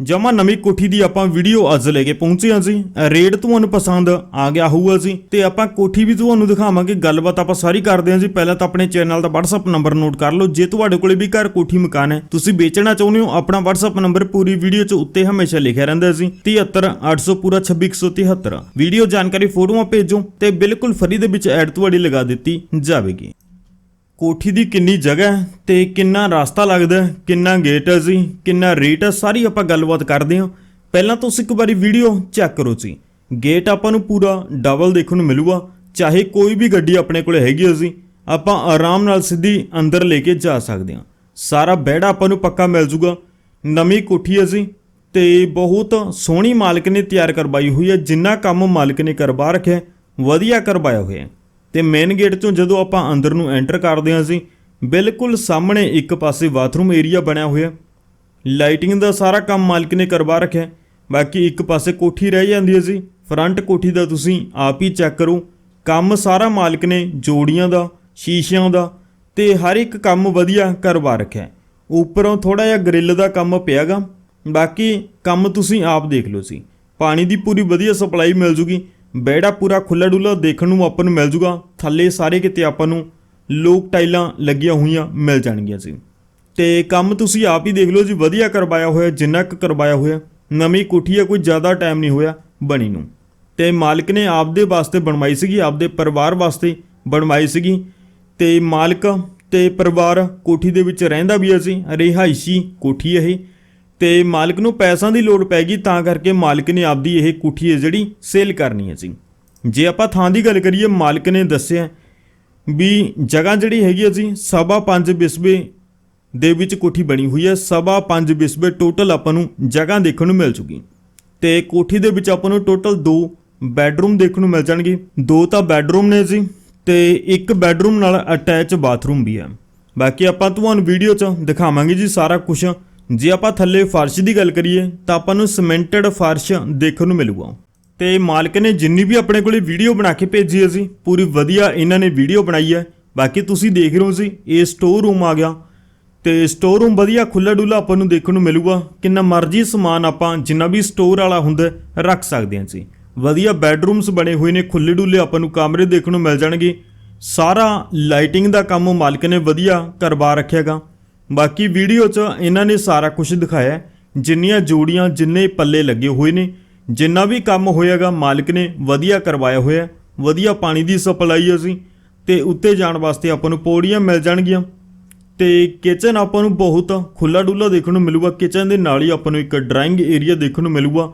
ਜਮਾ ਨਵੀਂ ਕੋਠੀ ਦੀ ਆਪਾਂ ਵੀਡੀਓ ਅੱਜ ਲੈ ਕੇ ਪਹੁੰਚੇ ਹਾਂ ਜੀ। ਰੇਟ ਤੁਹਾਨੂੰ ਪਸੰਦ ਆ ਗਿਆ ਹੋਊਗਾ ਜੀ। ਤੇ ਆਪਾਂ ਕੋਠੀ ਵੀ ਤੁਹਾਨੂੰ ਦਿਖਾਵਾਂਗੇ, ਗੱਲਬਾਤ ਆਪਾਂ ਸਾਰੀ ਕਰਦੇ ਹਾਂ ਜੀ। ਪਹਿਲਾਂ ਤਾਂ ਆਪਣੇ ਚੈਨਲ ਦਾ WhatsApp ਨੰਬਰ ਨੋਟ ਕਰ ਲਓ। ਜੇ ਤੁਹਾਡੇ ਕੋਲੇ ਵੀ ਘਰ ਕੋਠੀ ਮਕਾਨ ਹੈ, ਤੁਸੀਂ ਵੇਚਣਾ ਚਾਹੁੰਦੇ ਹੋ, ਆਪਣਾ WhatsApp ਨੰਬਰ ਪੂਰੀ ਵੀਡੀਓ 'ਚ ਉੱਤੇ ਹਮੇਸ਼ਾ ਲਿਖਿਆ ਰਹਿੰਦਾ ਜੀ। 73800 ਪੂਰਾ 26173 ਵੀਡੀਓ ਜਾਣਕਾਰੀ ਫੋਟੋਆਂ ਭੇਜੋ ਤੇ ਬਿਲਕੁਲ ਫਰੀ ਦੇ ਵਿੱਚ ਐਡ ਤੁਹਾਡੀ ਲਗਾ ਦਿੱਤੀ ਜਾਵੇਗੀ। ਕੋਠੀ ਦੀ ਕਿੰਨੀ ਜਗ੍ਹਾ ਹੈ ਤੇ ਕਿੰਨਾ ਰਸਤਾ ਲੱਗਦਾ ਹੈ, ਕਿੰਨਾ ਗੇਟ ਹੈ ਜੀ ਕਿੰਨਾ ਰੇਟ ਹੈ ਸਾਰੀ ਆਪਾਂ ਗੱਲਬਾਤ ਕਰਦੇ ਹਾਂ। ਪਹਿਲਾਂ ਤੁਸੀਂ ਇੱਕ ਵਾਰੀ ਵੀਡੀਓ ਚੈੱਕ ਕਰੋ ਜੀ। ਗੇਟ ਆਪਾਂ ਨੂੰ ਪੂਰਾ ਡਬਲ ਦੇਖਣ ਨੂੰ ਮਿਲੂਗਾ। ਚਾਹੇ ਕੋਈ ਵੀ ਗੱਡੀ ਆਪਣੇ ਕੋਲ ਹੈਗੀ ਹੈ ਜੀ ਆਪਾਂ ਆਰਾਮ ਨਾਲ ਸਿੱਧੀ ਅੰਦਰ ਲੈ ਕੇ ਜਾ ਸਕਦੇ ਹਾਂ। ਸਾਰਾ ਬੈੜਾ ਆਪਾਂ ਨੂੰ ਪੱਕਾ ਮਿਲ ਜੂਗਾ। ਨਵੀਂ ਕੋਠੀ ਹੈ ਜੀ ਤੇ ਬਹੁਤ ਸੋਹਣੀ ਮਾਲਕ ਨੇ ਤਿਆਰ ਕਰਵਾਈ ਹੋਈ ਹੈ ਜਿੰਨਾ ਕੰਮ ਮਾਲਕ ਨੇ ਕਰਵਾ ਰੱਖਿਆ ਹੈ, ਵਧੀਆ ਕਰਵਾਇਆ ਹੋਇਆ ਹੈ। ਤੇ ਮੇਨ ਗੇਟ ਤੋਂ ਜਦੋਂ ਆਪਾਂ ਅੰਦਰ ਨੂੰ ਐਂਟਰ ਕਰਦੇ ਹਾਂ ਜੀ, ਬਿਲਕੁਲ ਸਾਹਮਣੇ ਇੱਕ ਪਾਸੇ ਬਾਥਰੂਮ ਏਰੀਆ ਬਣਿਆ ਹੋਇਆ ਲਾਈਟਿੰਗ ਦਾ ਸਾਰਾ ਕੰਮ ਮਾਲਕ ਨੇ ਕਰਵਾ ਰੱਖਿਆ ਬਾਕੀ ਇੱਕ ਪਾਸੇ ਕੋਠੀ ਰਹਿ ਜਾਂਦੀ ਹੈ ਜੀ। ਫਰੰਟ ਕੋਠੀ ਦਾ ਤੁਸੀਂ ਆਪ ਹੀ ਚੈੱਕ ਕਰੋ। ਕੰਮ ਸਾਰਾ ਮਾਲਕ ਨੇ ਜੋੜੀਆਂ ਦਾ, ਸ਼ੀਸ਼ਿਆਂ ਦਾ ਤੇ ਹਰ ਇੱਕ ਕੰਮ ਵਧੀਆ ਕਰਵਾ ਰੱਖਿਆ ਉੱਪਰੋਂ ਥੋੜਾ ਜਿਹਾ ਗ੍ਰਿਲ ਦਾ ਕੰਮ ਪਿਆਗਾ। ਬਾਕੀ ਕੰਮ ਤੁਸੀਂ ਆਪ ਦੇਖ ਲਓ ਸੀ ਪਾਣੀ ਦੀ ਪੂਰੀ ਵਧੀਆ ਸਪਲਾਈ ਮਿਲ ਜੂਗੀ। ਬੈੜਾ ਪੂਰਾ ਖੁੱਲਾ ਡੁੱਲਾ ਦੇਖਣ ਨੂੰ ਆਪਾਂ ਨੂੰ ਮਿਲ ਜੂਗਾ। ਥੱਲੇ ਸਾਰੇ ਕਿਤੇ ਆਪਾਂ ਨੂੰ ਲੋਕ ਟਾਈਲਾਂ ਲੱਗੀਆਂ ਹੋਈਆਂ ਮਿਲ ਜਾਣਗੀਆਂ ਸੀ ਤੇ ਕੰਮ ਤੁਸੀਂ ਆਪ ਹੀ ਦੇਖ ਲਓ ਜੀ, ਵਧੀਆ ਕਰਵਾਇਆ ਹੋਇਆ, ਜਿੰਨਾ ਕੁ ਕਰਵਾਇਆ ਹੋਇਆ, ਨਵੀਂ ਕੋਠੀ ਹੈ ਕੋਈ ਜ਼ਿਆਦਾ ਟਾਈਮ ਨਹੀਂ ਹੋਇਆ ਬਣੀ ਨੂੰ। ਤੇ ਮਾਲਕ ਨੇ ਆਪਦੇ ਵਾਸਤੇ ਬਣਵਾਈ ਸੀਗੀ, ਆਪਦੇ ਪਰਿਵਾਰ ਵਾਸਤੇ ਬਣਵਾਈ ਸੀਗੀ। ਤੇ ਮਾਲਕ ਤੇ ਪਰਿਵਾਰ ਕੋਠੀ ਦੇ ਵਿੱਚ ਰਹਿੰਦਾ ਵੀ ਅਸੀਂ ਰਿਹਾਇਸ਼ੀ ਕੋਠੀ ਇਹ। ਤੇ ਮਾਲਕ ਨੂੰ ਪੈਸਿਆਂ ਦੀ ਲੋੜ ਪੈ ਗਈ, ਤਾਂ ਕਰਕੇ ਮਾਲਕ ਨੇ ਆਪਦੀ ਇਹ ਕੋਠੀ ਹੈ ਜਿਹੜੀ ਸੇਲ ਕਰਨੀ ਹੈ ਜੀ। ਜੇ ਆਪਾਂ ਥਾਂ ਦੀ ਗੱਲ ਕਰੀਏ, ਮਾਲਕ ਨੇ ਦੱਸਿਆ ਵੀ ਜਗ੍ਹਾ ਜਿਹੜੀ ਹੈਗੀ ਹੈ ਜੀ, ਸਵਾ ਪੰਜ ਬਿਸਵੇ ਦੇ ਵਿੱਚ ਕੋਠੀ ਬਣੀ ਹੋਈ ਹੈ। ਸਵਾ ਪੰਜ ਬਿਸਵੇ ਟੋਟਲ ਆਪਾਂ ਨੂੰ ਜਗ੍ਹਾ ਦੇਖਣ ਨੂੰ ਮਿਲ ਚੁੱਕੀ। ਤੇ ਕੋਠੀ ਦੇ ਵਿੱਚ ਆਪਾਂ ਨੂੰ ਟੋਟਲ ਦੋ ਬੈੱਡਰੂਮ ਦੇਖਣ ਨੂੰ ਮਿਲ ਜਾਣਗੇ। ਦੋ ਤਾਂ ਬੈੱਡਰੂਮ ਨੇ ਜੀ ਤੇ ਇੱਕ ਬੈੱਡਰੂਮ ਨਾਲ ਅਟੈਚ ਬਾਥਰੂਮ ਵੀ ਹੈ। ਬਾਕੀ ਆਪਾਂ ਤੁਹਾਨੂੰ ਵੀਡੀਓ 'ਚ ਦਿਖਾਵਾਂਗੇ ਜੀ ਸਾਰਾ ਕੁਝ ਜੇ ਆਪਾਂ ਥੱਲੇ ਫਰਸ਼ ਦੀ ਗੱਲ ਕਰੀਏ, ਤਾਂ ਆਪਾਂ ਨੂੰ ਸਿਮੈਂਟਡ ਫਰਸ਼ ਦੇਖਣ ਨੂੰ ਮਿਲੂਗਾ। ਤੇ ਮਾਲਕ ਨੇ ਜਿੰਨੀ ਵੀ ਆਪਣੇ ਕੋਲੇ ਵੀਡੀਓ ਬਣਾ ਕੇ ਭੇਜੀ ਹੈ ਜੀ, ਪੂਰੀ ਵਧੀਆ ਇਹਨਾਂ ਨੇ ਵੀਡੀਓ ਬਣਾਈ ਹੈ। ਬਾਕੀ ਤੁਸੀਂ ਦੇਖ ਰਹੇ ਹੋ ਜੀ, ਇਹ ਸਟੋਰ ਰੂਮ ਆ ਗਿਆ। ਤੇ ਸਟੋਰ ਰੂਮ ਵਧੀਆ ਖੁੱਲਾ ਡੁੱਲਾ ਆਪਾਂ ਨੂੰ ਦੇਖਣ ਨੂੰ ਮਿਲੂਗਾ। ਕਿੰਨਾ ਮਰਜ਼ੀ ਸਮਾਨ ਆਪਾਂ ਜਿੰਨਾ ਵੀ ਸਟੋਰ ਵਾਲਾ ਹੁੰਦਾ, ਰੱਖ ਸਕਦੇ ਹਾਂ ਜੀ। ਵਧੀਆ ਬੈੱਡਰੂਮਸ ਬਣੇ ਹੋਏ ਨੇ ਖੁੱਲੇ ਡੁੱਲੇ ਆਪਾਂ ਨੂੰ ਕਮਰੇ ਦੇਖਣ ਨੂੰ ਮਿਲ ਜਾਣਗੇ। ਸਾਰਾ ਲਾਈਟਿੰਗ ਦਾ ਕੰਮ ਮਾਲਕ ਨੇ ਵਧੀਆ ਕਰਵਾ ਰੱਖਿਆਗਾ। ਬਾਕੀ ਵੀਡੀਓ 'ਚ ਇਹਨਾਂ ਨੇ ਸਾਰਾ ਕੁਝ ਦਿਖਾਇਆ। ਜਿੰਨੀਆਂ ਜੋੜੀਆਂ, ਜਿੰਨੇ ਪੱਲੇ ਲੱਗੇ ਹੋਏ ਨੇ। ਜਿੰਨਾ ਵੀ ਕੰਮ ਹੋਇਆਗਾ, ਮਾਲਕ ਨੇ ਵਧੀਆ ਕਰਵਾਇਆ ਹੋਇਆ। ਵਧੀਆ ਪਾਣੀ ਦੀ ਸਪਲਾਈ ਹੈ ਸੀ ਤੇ ਉੱਤੇ ਜਾਣ ਵਾਸਤੇ ਆਪਾਂ ਨੂੰ ਪੌੜੀਆਂ ਮਿਲ ਜਾਣਗੀਆਂ। ਤੇ ਕਿਚਨ ਆਪਾਂ ਨੂੰ ਬਹੁਤ ਖੁੱਲਾ ਡੁੱਲਾ ਦੇਖਣ ਨੂੰ ਮਿਲੂਗਾ। ਕਿਚਨ ਦੇ ਨਾਲ ਹੀ ਆਪਾਂ ਨੂੰ ਇੱਕ ਡਰਾਇੰਗ ਏਰੀਆ ਦੇਖਣ ਨੂੰ ਮਿਲੂਗਾ।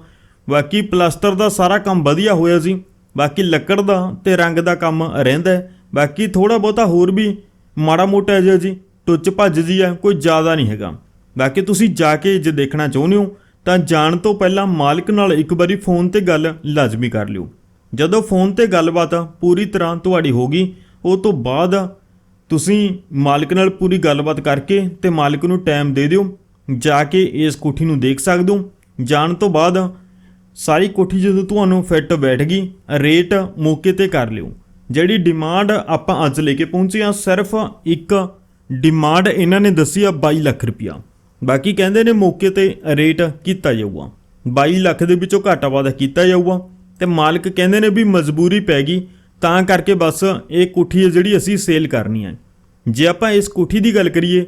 ਬਾਕੀ ਪਲਾਸਟਰ ਦਾ ਸਾਰਾ ਕੰਮ ਵਧੀਆ ਹੋਇਆ ਸੀ ਬਾਕੀ ਲੱਕੜ ਦਾ ਤੇ ਰੰਗ ਦਾ ਕੰਮ ਰਹਿੰਦਾ ਬਾਕੀ ਥੋੜਾ ਬਹੁਤਾ ਹੋਰ ਵੀ ਮਾੜਾ ਮੋਟਾ ਜਿਹਾ ਜੀ। ਟੁੱਚ ਭੱਜ ਜੀ ਹੈ ਕੋਈ ਜ਼ਿਆਦਾ ਨਹੀਂ ਹੈਗਾ। ਬਾਕੀ ਤੁਸੀਂ ਜਾ ਕੇ ਜੇ ਦੇਖਣਾ ਚਾਹੁੰਦੇ ਹੋ, ਤਾਂ ਜਾਣ ਤੋਂ ਪਹਿਲਾਂ ਮਾਲਕ ਨਾਲ ਇੱਕ ਵਾਰੀ ਫੋਨ ਤੇ ਗੱਲ ਲਾਜ਼ਮੀ ਕਰ ਲਿਓ। ਜਦੋਂ ਫੋਨ ਤੇ ਗੱਲਬਾਤ ਪੂਰੀ ਤਰ੍ਹਾਂ ਤੁਹਾਡੀ ਹੋਗੀ ਉਹ ਤੋਂ ਬਾਅਦ ਤੁਸੀਂ ਮਾਲਕ ਨਾਲ ਪੂਰੀ ਗੱਲਬਾਤ ਕਰਕੇ ਤੇ ਮਾਲਕ ਨੂੰ ਟਾਈਮ ਦੇ ਦਿਓ, ਜਾ ਕੇ ਇਸ ਕੋਠੀ ਨੂੰ ਦੇਖ ਸਕਦੇ ਹੋ। ਜਾਣ ਤੋਂ ਬਾਅਦ ਸਾਰੀ ਕੋਠੀ ਜਦੋਂ ਤੁਹਾਨੂੰ ਫਿੱਟ ਬੈਠ ਗਈ, ਰੇਟ ਮੌਕੇ ਤੇ ਕਰ ਲਿਓ। ਜਿਹੜੀ ਡਿਮਾਂਡ ਆਪਾਂ ਅੱਜ ਲੈ ਕੇ ਪਹੁੰਚੇ ਆ ਸਿਰਫ ਇੱਕ ਡਿਮਾਂਡ ਇਹਨਾਂ ਨੇ ਦੱਸੀ ਆ 22 ਲੱਖ ਰੁਪਇਆ ਬਾਕੀ ਕਹਿੰਦੇ ਨੇ ਮੌਕੇ ਤੇ ਰੇਟ ਕੀਤਾ ਜਾਊਗਾ। 22 ਲੱਖ ਦੇ ਵਿੱਚੋਂ ਘਾਟਾ ਵਾਧਾ ਕੀਤਾ ਜਾਊਗਾ ਤੇ ਮਾਲਕ ਕਹਿੰਦੇ ਨੇ ਵੀ ਮਜਬੂਰੀ ਪੈ ਗਈ, ਤਾਂ ਕਰਕੇ ਬਸ ਇਹ ਕੋਠੀ ਹੈ ਜਿਹੜੀ ਅਸੀਂ ਸੇਲ ਕਰਨੀ ਹੈ। ਜੇ ਆਪਾਂ ਇਸ ਕੋਠੀ ਦੀ ਗੱਲ ਕਰੀਏ,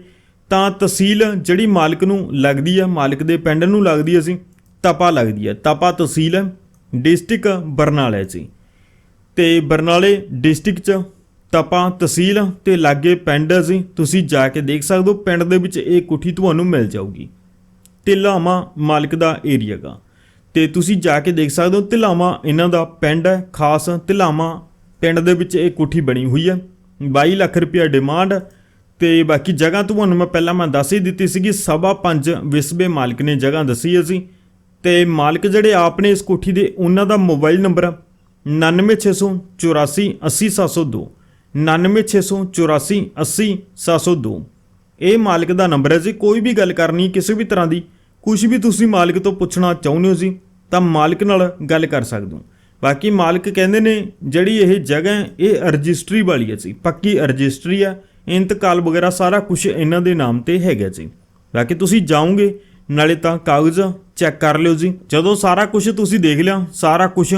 ਤਾਂ ਤਹਿਸੀਲ ਜਿਹੜੀ ਮਾਲਕ ਨੂੰ ਲੱਗਦੀ ਹੈ ਮਾਲਕ ਦੇ ਪਿੰਡ ਨੂੰ ਲੱਗਦੀ ਹੈ ਸੀ ਤਪਾ ਲੱਗਦੀ ਹੈ ਤਪਾ ਤਹਿਸੀਲ ਹੈ ਡਿਸਟ੍ਰਿਕਟ ਬਰਨਾਲਾ ਹੈ ਜੀ ਤੇ ਬਰਨਾਲੇ ਡਿਸਟ੍ਰਿਕਟ ਚ ਤਪਾ, ਤਹਿਸੀਲ ਤੇ ਲਾਗੇ ਪਿੰਡ ਸੀ ਤੁਸੀਂ ਜਾ ਕੇ ਦੇਖ ਸਕਦੇ ਹੋ, ਪਿੰਡ ਦੇ ਵਿੱਚ ਇਹ ਕੋਠੀ ਤੁਹਾਨੂੰ ਮਿਲ ਜਾਊਗੀ। ਤਿਲਾਮਾ ਮਾਲਕ ਦਾ ਏਰੀਆ ਗਾ। ਤੇ ਤੁਸੀਂ ਜਾ ਕੇ ਦੇਖ ਸਕਦੇ ਹੋ ਤਿਲਾਮਾ ਇਹਨਾਂ ਦਾ ਪਿੰਡ ਹੈ, ਖਾਸ ਤਿਲਾਮਾ ਪਿੰਡ ਦੇ ਵਿੱਚ ਇਹ ਕੋਠੀ ਬਣੀ ਹੋਈ ਹੈ। 22 ਲੱਖ ਰੁਪਇਆ ਡਿਮਾਂਡ ਤੇ ਬਾਕੀ ਜਗ੍ਹਾ ਤੁਹਾਨੂੰ ਮੈਂ ਪਹਿਲਾਂ ਮੈਂ ਦੱਸ ਹੀ ਦਿੱਤੀ ਸੀਗੀ, ਸਵਾ ਪੰਜ ਵਿਸਬੇ ਮਾਲਕ ਨੇ ਜਗ੍ਹਾ ਦੱਸੀ ਹੈ ਸੀ ਤੇ ਮਾਲਕ ਜਿਹੜੇ ਆਪ ਨੇ ਇਸ ਕੋਠੀ ਦੇ, ਉਹਨਾਂ ਦਾ ਮੋਬਾਈਲ ਨੰਬਰ 99684 80702 99684 80702 ਇਹ ਮਾਲਕ ਦਾ ਨੰਬਰ ਹੈ ਜੀ। ਕੋਈ ਵੀ ਗੱਲ ਕਰਨੀ, ਕਿਸੇ ਵੀ ਤਰ੍ਹਾਂ ਦੀ ਕੁਝ ਵੀ ਤੁਸੀਂ ਮਾਲਕ ਤੋਂ ਪੁੱਛਣਾ ਚਾਹੁੰਦੇ ਹੋ ਜੀ, ਤਾਂ ਮਾਲਕ ਨਾਲ ਗੱਲ ਕਰ ਸਕਦੇ ਹੋ। ਬਾਕੀ ਮਾਲਕ ਕਹਿੰਦੇ ਨੇ, ਜਿਹੜੀ ਇਹ ਜਗ੍ਹਾ ਹੈ, ਇਹ ਰਜਿਸਟਰੀ ਵਾਲੀ ਹੈ ਜੀ। ਪੱਕੀ ਰਜਿਸਟਰੀ ਹੈ। ਇੰਤਕਾਲ ਵਗੈਰਾ ਸਾਰਾ ਕੁਝ ਇਹਨਾਂ ਦੇ ਨਾਮ ਤੇ ਹੈਗਾ ਜੀ। ਬਾਕੀ ਤੁਸੀਂ ਜਾਓਗੇ, ਨਾਲੇ ਤਾਂ ਕਾਗਜ਼ ਚੈੱਕ ਕਰ ਲਿਓ ਜੀ। ਜਦੋਂ ਸਾਰਾ ਕੁਝ ਤੁਸੀਂ ਦੇਖ ਲਿਆ, ਸਾਰਾ ਕੁਝ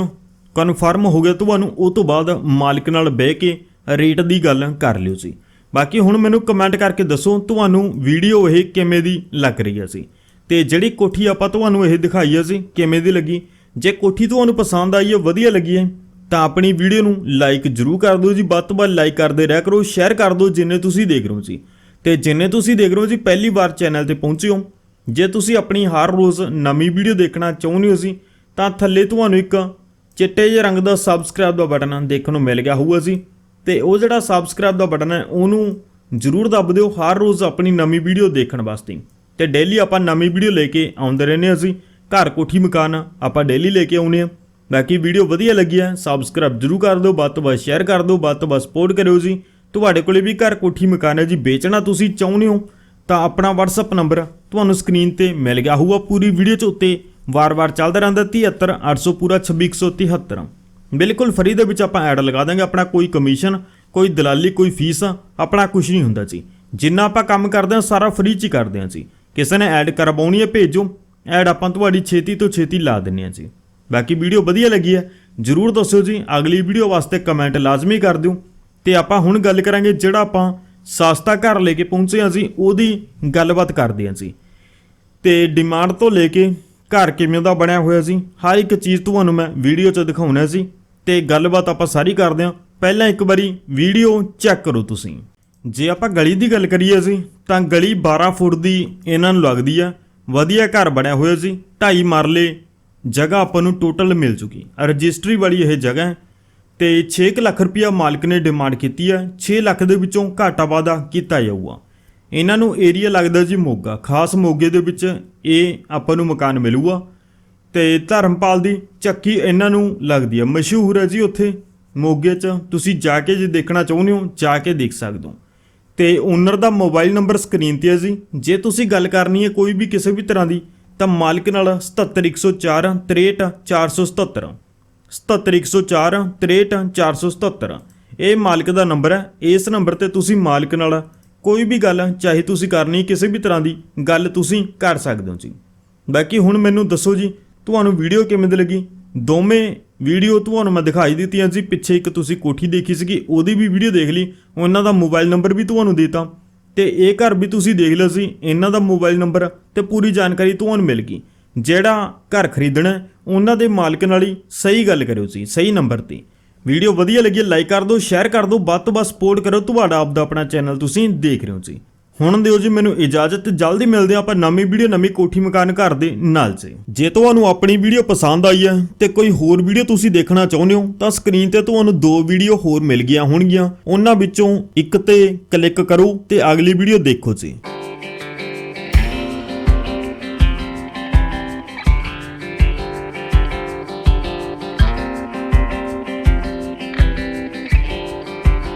ਕਨਫਰਮ ਹੋ ਗਿਆ, ਤੁਹਾਨੂੰ ਉਹ ਤੋਂ ਬਾਅਦ ਮਾਲਕ ਨਾਲ ਬਹਿ ਕੇ ਰੇਟ ਦੀ ਗੱਲ ਕਰ ਲਿਓ ਜੀ ਬਾਕੀ ਹੁਣ ਮੈਨੂੰ ਕਮੈਂਟ ਕਰਕੇ ਦੱਸੋ ਤੁਹਾਨੂੰ ਵੀਡੀਓ ਇਹ ਕਿਵੇਂ ਦੀ ਲੱਗ ਰਹੀ ਹੈ ਸੀ। ਤੇ ਜਿਹੜੀ ਕੋਠੀ ਆਪਾਂ ਤੁਹਾਨੂੰ ਇਹ ਦਿਖਾਈ ਹੈ ਸੀ, ਕਿਵੇਂ ਦੀ ਲੱਗੀ? ਜੇ ਕੋਠੀ ਤੁਹਾਨੂੰ ਪਸੰਦ ਆਈ ਹੈ, ਵਧੀਆ ਲੱਗੀ ਹੈ, ਤਾਂ ਆਪਣੀ ਵੀਡੀਓ ਨੂੰ ਲਾਈਕ ਜਰੂਰ ਕਰ ਦਿਓ ਜੀ। ਵੱਧ ਤੋਂ ਵੱਧ ਲਾਈਕ ਕਰਦੇ ਰਹਿ ਕਰੋ ਸ਼ੇਅਰ ਕਰ ਦਿਓ ਜਿੰਨੇ ਤੁਸੀਂ ਦੇਖ ਰਹੇ ਹੋ ਜੀ। ਤੇ ਜਿੰਨੇ ਤੁਸੀਂ ਦੇਖ ਰਹੇ ਹੋ ਜੀ, ਪਹਿਲੀ ਵਾਰ ਚੈਨਲ ਤੇ ਪਹੁੰਚੇ ਹੋ। ਜੇ ਤੁਸੀਂ ਆਪਣੀ ਹਰ ਰੋਜ਼ ਨਵੀਂ ਵੀਡੀਓ ਦੇਖਣਾ ਚਾਹੁੰਦੇ ਹੋ ਜੀ, ਤਾਂ ਥੱਲੇ ਤੁਹਾਨੂੰ ਇੱਕ ਚਿੱਟੇ ਜਿਹੇ ਰੰਗ ਦਾ ਸਬਸਕ੍ਰਾਈਬ ਦਾ ਬਟਨ ਦੇਖਣ ਨੂੰ ਮਿਲ ਗਿਆ ਹੋਊਗਾ ਜੀ। ਤੇ ਉਹ ਜਿਹੜਾ ਸਬਸਕ੍ਰਾਈਬ ਦਾ ਬਟਨ ਹੈ, ਉਹਨੂੰ ਜਰੂਰ ਦੱਬ ਦਿਓ, ਹਰ ਰੋਜ਼ ਆਪਣੀ ਨਵੀਂ ਵੀਡੀਓ ਦੇਖਣ ਵਾਸਤੇ। ਤੇ ਡੇਲੀ ਆਪਾਂ ਨਵੀਂ ਵੀਡੀਓ ਲੈ ਕੇ ਆਉਂਦੇ ਰਹਿੰਦੇ ਹਾਂ ਅਸੀਂ। ਘਰ ਕੋਠੀ ਮਕਾਨ ਆਪਾਂ ਡੇਲੀ ਲੈ ਕੇ ਆਉਨੇ ਆ ਬਾਕੀ ਵੀਡੀਓ ਵਧੀਆ ਲੱਗੀ ਹੈ ਸਬਸਕ੍ਰਾਈਬ ਜਰੂਰ ਕਰ ਦਿਓ, ਵੱਧ ਤੋਂ ਵੱਧ ਸ਼ੇਅਰ ਕਰ ਦਿਓ, ਵੱਧ ਤੋਂ ਵੱਧ ਸਪੋਰਟ ਕਰਿਓ ਜੀ। ਤੁਹਾਡੇ ਕੋਲੇ ਵੀ ਘਰ ਕੋਠੀ ਮਕਾਨ ਹੈ ਜੀ, ਵੇਚਣਾ ਤੁਸੀਂ ਚਾਹੁੰਦੇ ਹੋ, ਤਾਂ ਆਪਣਾ WhatsApp ਨੰਬਰ ਤੁਹਾਨੂੰ ਸਕਰੀਨ ਤੇ ਮਿਲ ਗਿਆ ਹੋਊਗਾ ਪੂਰੀ ਵੀਡੀਓ ਚ ਉੱਤੇ। ਵਾਰ-ਵਾਰ ਚੱਲਦਾ ਰਹਿੰਦਾ 73 800 ਪੂਰਾ 26173 ਬਿਲਕੁਲ ਫਰੀ ਦੇ ਵਿੱਚ ਆਪਾਂ ਐਡ ਲਗਾ ਦਾਂਗੇ ਆਪਣਾ ਕੋਈ ਕਮਿਸ਼ਨ ਕੋਈ ਦਲਾਲੀ, ਕੋਈ ਫੀਸ ਆਪਣਾ ਕੁਝ ਨਹੀਂ ਹੁੰਦਾ ਜੀ। ਜਿੰਨਾ ਆਪਾਂ ਕੰਮ ਕਰਦੇ ਹਾਂ, ਸਾਰਾ ਫ੍ਰੀ ਚ ਹੀ ਕਰਦੇ ਹਾਂ ਜੀ। ਕਿਸੇ ਨੇ ਐਡ ਕਰਵਾਉਣੀ ਹੈ, ਭੇਜੋ। ਐਡ ਆਪਾਂ ਤੁਹਾਡੀ ਛੇਤੀ ਤੋਂ ਛੇਤੀ ਲਾ ਦਿੰਨੇ ਹਾਂ ਜੀ। ਬਾਕੀ ਵੀਡੀਓ ਵਧੀਆ ਲੱਗੀ ਹੈ, ਜਰੂਰ ਦੱਸਿਓ ਜੀ। ਅਗਲੀ ਵੀਡੀਓ ਵਾਸਤੇ ਕਮੈਂਟ ਲਾਜ਼ਮੀ ਕਰ ਦਿਓ। ਤੇ ਆਪਾਂ ਹੁਣ ਗੱਲ ਕਰਾਂਗੇ, ਜਿਹੜਾ ਆਪਾਂ ਸਸਤਾ ਘਰ ਲੈ ਕੇ ਪਹੁੰਚੇ ਹਾਂ ਜੀ, ਉਹਦੀ ਗੱਲਬਾਤ ਕਰਦੇ ਹਾਂ ਜੀ। ਤੇ ਡਿਮਾਂਡ ਤੋਂ ਲੈ ਕੇ ਘਰ ਕਿਵੇਂ ਦਾ ਬਣਿਆ ਹੋਇਆ ਸੀ ਹਰ ਇੱਕ ਚੀਜ਼ ਤੁਹਾਨੂੰ ਮੈਂ ਵੀਡੀਓ 'ਚ ਦਿਖਾਉਣਾ ਸੀ ਤੇ ਗੱਲਬਾਤ ਆਪਾਂ ਸਾਰੀ ਕਰਦੇ ਹਾਂ। ਪਹਿਲਾਂ ਇੱਕ ਵਾਰੀ ਵੀਡੀਓ ਚੈੱਕ ਕਰੋ ਤੁਸੀਂ। ਜੇ ਆਪਾਂ ਗਲੀ ਦੀ ਗੱਲ ਕਰੀਏ ਸੀ ਤਾਂ ਗਲੀ 12 ਫੁੱਟ ਦੀ ਇਹਨਾਂ ਨੂੰ ਲੱਗਦੀ ਆ। ਵਧੀਆ ਘਰ ਬਣਿਆ ਹੋਇਆ ਸੀ, ਢਾਈ ਮਰਲੇ, ਜਗ੍ਹਾ ਆਪਾਂ ਨੂੰ ਟੋਟਲ ਮਿਲ ਚੁੱਕੀ। ਰਜਿਸਟਰੀ ਵਾਲੀ ਇਹ ਜਗ੍ਹਾ ਹੈ ਤੇ 6 ਲੱਖ ਰੁਪਇਆ ਮਾਲਕ ਨੇ ਡਿਮਾਂਡ ਕੀਤੀ ਹੈ 6 ਲੱਖ ਦੇ ਵਿੱਚੋਂ ਘਾਟਾ ਵਾਧਾ ਕੀਤਾ ਜਾਊਗਾ। ਇਹਨਾਂ ਨੂੰ ਏਰੀਆ ਲੱਗਦਾ ਜੀ ਮੋਗਾ। ਖਾਸ ਮੋਗੇ ਦੇ ਵਿੱਚ ਇਹ ਆਪਾਂ ਨੂੰ ਮਕਾਨ ਮਿਲੂਗਾ। ਤੇ ਧਰਮਪਾਲ ਦੀ ਚੱਕੀ ਇਹਨਾਂ ਨੂੰ ਲੱਗਦੀ ਹੈ ਮਸ਼ਹੂਰ ਹੈ ਜੀ ਉੱਥੇ, ਮੋਗੇ 'ਚ। ਤੁਸੀਂ ਜਾ ਕੇ ਜੇ ਦੇਖਣਾ ਚਾਹੁੰਦੇ ਹੋ, ਜਾ ਕੇ ਦੇਖ ਸਕਦੇ ਹੋ। ਤੇ ਓਨਰ ਦਾ ਮੋਬਾਈਲ ਨੰਬਰ ਸਕਰੀਨ ਤੇ ਹੈ ਜੀ। ਜੇ ਤੁਸੀਂ ਗੱਲ ਕਰਨੀ ਹੈ ਕੋਈ ਵੀ ਕਿਸੇ ਵੀ ਤਰ੍ਹਾਂ ਦੀ, ਤਾਂ ਮਾਲਕ ਨਾਲ 77104 63477 77104 63477 ਇਹ ਮਾਲਕ ਦਾ ਨੰਬਰ ਹੈ ਇਸ ਨੰਬਰ ਤੇ ਤੁਸੀਂ ਮਾਲਕ ਨਾਲ ਕੋਈ ਵੀ ਗੱਲ, ਚਾਹੇ ਤੁਸੀਂ ਕਰਨੀ ਕਿਸੇ ਵੀ ਤਰ੍ਹਾਂ ਦੀ, ਗੱਲ ਤੁਸੀਂ ਕਰ ਸਕਦੇ ਹੋ ਜੀ। ਬਾਕੀ ਹੁਣ ਮੈਨੂੰ ਦੱਸੋ ਜੀ ਤੁਹਾਨੂੰ ਵੀਡੀਓ ਕਿਵੇਂ ਦੀ ਲੱਗੀ? ਦੋਵੇਂ ਵੀਡੀਓ ਤੁਹਾਨੂੰ ਮੈਂ ਦਿਖਾਈ ਦਿੱਤੀਆਂ ਜੀ ਪਿੱਛੇ ਇੱਕ ਤੁਸੀਂ ਕੋਠੀ ਦੇਖੀ ਸੀਗੀ, ਉਹਦੀ ਵੀ ਵੀਡੀਓ ਦੇਖ ਲਈ। ਉਹਨਾਂ ਦਾ ਮੋਬਾਈਲ ਨੰਬਰ ਵੀ ਤੁਹਾਨੂੰ ਦਿੱਤਾ। ਤੇ ਇਹ ਘਰ ਵੀ ਤੁਸੀਂ ਦੇਖ ਲਿਆ ਸੀ। ਇਹਨਾਂ ਦਾ ਮੋਬਾਈਲ ਨੰਬਰ ਤੇ ਪੂਰੀ ਜਾਣਕਾਰੀ ਤੁਹਾਨੂੰ ਮਿਲ ਗਈ। ਜਿਹੜਾ ਘਰ ਖਰੀਦਣਾ ਉਹਨਾਂ ਦੇ ਮਾਲਕ ਨਾਲ ਹੀ ਸਹੀ ਗੱਲ ਕਰਿਓ ਜੀ ਸਹੀ ਨੰਬਰ ਤੇ। ਵੀਡੀਓ ਵਧੀਆ ਲੱਗੀ ਲਾਈਕ ਕਰ ਦਿਓ ਸ਼ੇਅਰ ਕਰ ਦਿਓ। ਵੱਧ ਤੋਂ ਵੱਧ ਸਪੋਰਟ ਕਰੋ ਤੁਹਾਡਾ ਆਪਦਾ ਆਪਣਾ ਚੈਨਲ ਤੁਸੀਂ ਦੇਖ ਰਹੇ ਹੋ ਜੀ। ਹੁਣ ਦਿਓ ਜੀ ਮੈਨੂੰ ਇਜਾਜ਼ਤ, ਜਲਦੀ ਮਿਲਦੇ ਹਾਂ ਆਪਾਂ ਨਵੀਂ ਵੀਡੀਓ, ਨਵੀਂ ਕੋਠੀ ਮਕਾਨ ਘਰ ਦੇ ਨਾਲ ਜੀ। ਜੇ ਤੁਹਾਨੂੰ ਆਪਣੀ ਵੀਡੀਓ ਪਸੰਦ ਆਈ ਹੈ ਤੇ ਕੋਈ ਹੋਰ ਵੀਡੀਓ ਤੁਸੀਂ ਦੇਖਣਾ ਚਾਹੁੰਦੇ ਹੋ, ਤਾਂ ਸਕਰੀਨ ਤੇ ਤੁਹਾਨੂੰ ਦੋ ਵੀਡੀਓ ਹੋਰ ਮਿਲ ਗਈਆਂ ਹੋਣਗੀਆਂ। ਉਹਨਾਂ ਵਿੱਚੋਂ ਇੱਕ ਤੇ ਕਲਿੱਕ ਕਰੋ ਤੇ ਅਗਲੀ ਵੀਡੀਓ ਦੇਖੋ ਜੀ।